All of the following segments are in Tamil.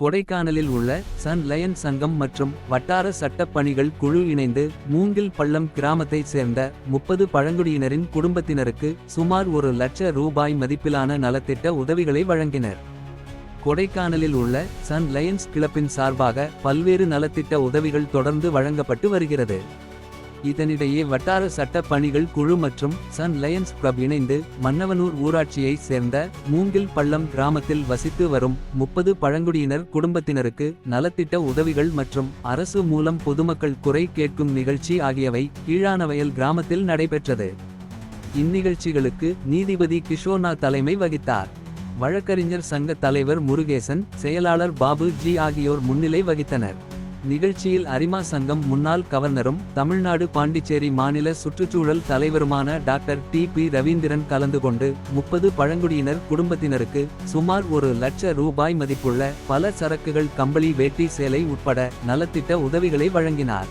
கொடைக்கானலில் உள்ள சன் லயன் சங்கம் மற்றும் வட்டார சட்டப் பணிகள் குழு இணைந்து மூங்கில் பள்ளம் கிராமத்தைச் சேர்ந்த முப்பது பழங்குடியினரின் குடும்பத்தினருக்கு சுமார் ஒரு லட்ச ரூபாய் மதிப்பிலான நலத்திட்ட உதவிகளை வழங்கினர். கொடைக்கானலில் உள்ள சன் லயன்ஸ் கிளப்பின் சார்பாக பல்வேறு நலத்திட்ட உதவிகள் தொடர்ந்து வழங்கப்பட்டு வருகிறது. இதனிடையே வட்டார சட்ட பணிகள் குழு மற்றும் சன் லயன்ஸ் கிளப் இணைந்து மன்னவனூர் ஊராட்சியை சேர்ந்த மூங்கில் பள்ளம் கிராமத்தில் வசித்து வரும் முப்பது பழங்குடியினர் குடும்பத்தினருக்கு நலத்திட்ட உதவிகள் மற்றும் அரசு மூலம் பொதுமக்கள் குறை கேட்கும் நிகழ்ச்சி ஆகியவை கீழானவயல் கிராமத்தில் நடைபெற்றது. இந்நிகழ்ச்சிகளுக்கு நீதிபதி கிஷோனா தலைமை வகித்தார். வழக்கறிஞர் சங்க தலைவர் முருகேசன் செயலாளர் பாபு ஜி ஆகியோர் முன்னிலை வகித்தனர். நிகழ்ச்சியில் அரிமா சங்கம் முன்னாள் கவர்னரும் தமிழ்நாடு பாண்டிச்சேரி மாநில சுற்றுச்சூழல் தலைவருமான டாக்டர் டி பி ரவீந்திரன் கலந்து கொண்டு முப்பது பழங்குடியினர் குடும்பத்தினருக்கு சுமார் ஒரு லட்ச ரூபாய் மதிப்புள்ள பல சரக்குகள் கம்பளி வேட்டி சேலை உட்பட நலத்திட்ட உதவிகளை வழங்கினார்.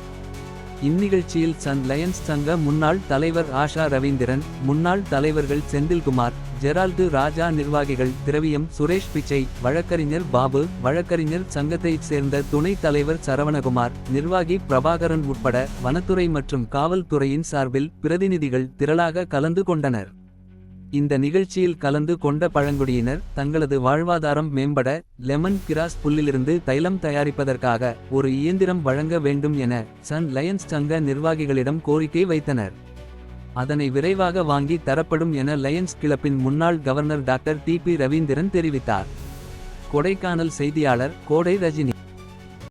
இந்நிகழ்ச்சியில் சன் லயன்ஸ் சங்க முன்னாள் தலைவர் ஆஷா ரவீந்திரன் முன்னாள் தலைவர்கள் செந்தில்குமார் ஜெரால்டு ராஜா நிர்வாகிகள் திரவியம் சுரேஷ் பிச்சை வழக்கறிஞர் பாபு வழக்கறிஞர் சங்கத்தைச் சேர்ந்த துணைத் தலைவர் சரவணகுமார் நிர்வாகி பிரபாகரன் உட்பட வனத்துறை மற்றும் காவல்துறையின் சார்பில் பிரதிநிதிகள் திரளாக கலந்து கொண்டனர். இந்த நிகழ்ச்சியில் கலந்து கொண்ட பழங்குடியினர் தங்களது வாழ்வாதாரம் மேம்பட லெமன் கிராஸ் புல்லிலிருந்து தைலம் தயாரிப்பதற்காக ஒரு இயந்திரம் வழங்க வேண்டும் என சன் லயன்ஸ் சங்க நிர்வாகிகளிடம் கோரிக்கை வைத்தனர். அதனை விரைவாக வாங்கி தரப்படும் என லயன்ஸ் கிளப்பின் முன்னாள் governor doctor T P Ravindran தெரிவித்தார். கொடைக்கானல் செய்தியாளர் கோடை ரஜினி.